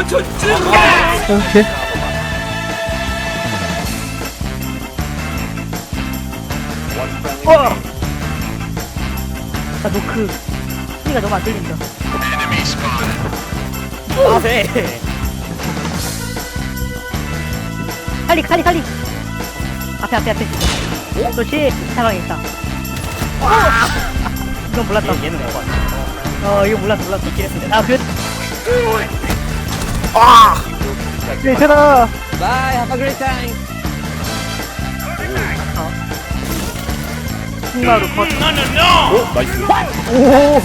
오케이. 와! 나 노크 소리가 너무 안 들린다. 아 네. 칼리 칼리 칼리. 앞에 앞에 앞에. 그렇지. 상황에 있다 이건 몰랐다. 얘는 뭐가 어 이거 몰랐어 몰랐어. 있긴 했는데 아 그래 아 괜찮아 Bye, have a great time. 승마로 컷 오, 나이스. 오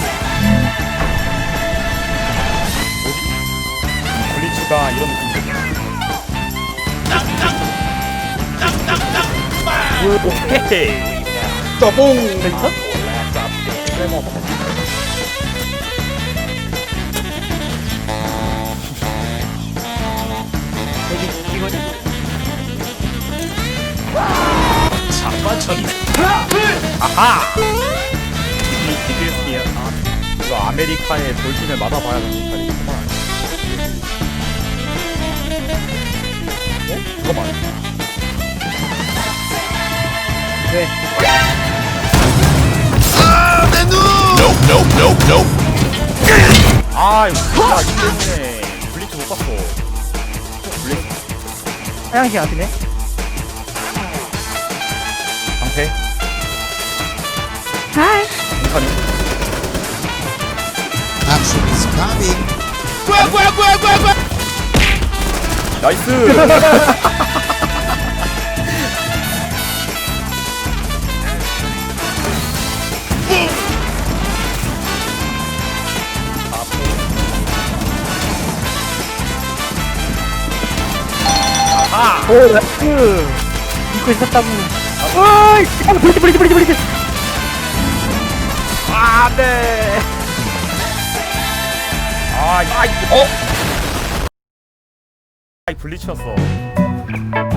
블리츠가 이런 느낌이야. 오케이. 떠봉 됐어? 아하! 이 디그스니야. 아, 이거 아메리카의 돌진을 맞아봐야 되는 역할이구만. 어? 잠깐만. 네 아, 이거 진짜 이 때문에 블리츠 못 봤어. 블리츠 화장실 앞이네 방패? 하이 인턴이? Action is coming 나이스! 오 나이스 믿고 있었다고 어이 잠깐만 브리지 브리지 브리지 브리지 아, 안 돼! 아, 아, 이- 어? 아이, 블리츠였어. 아,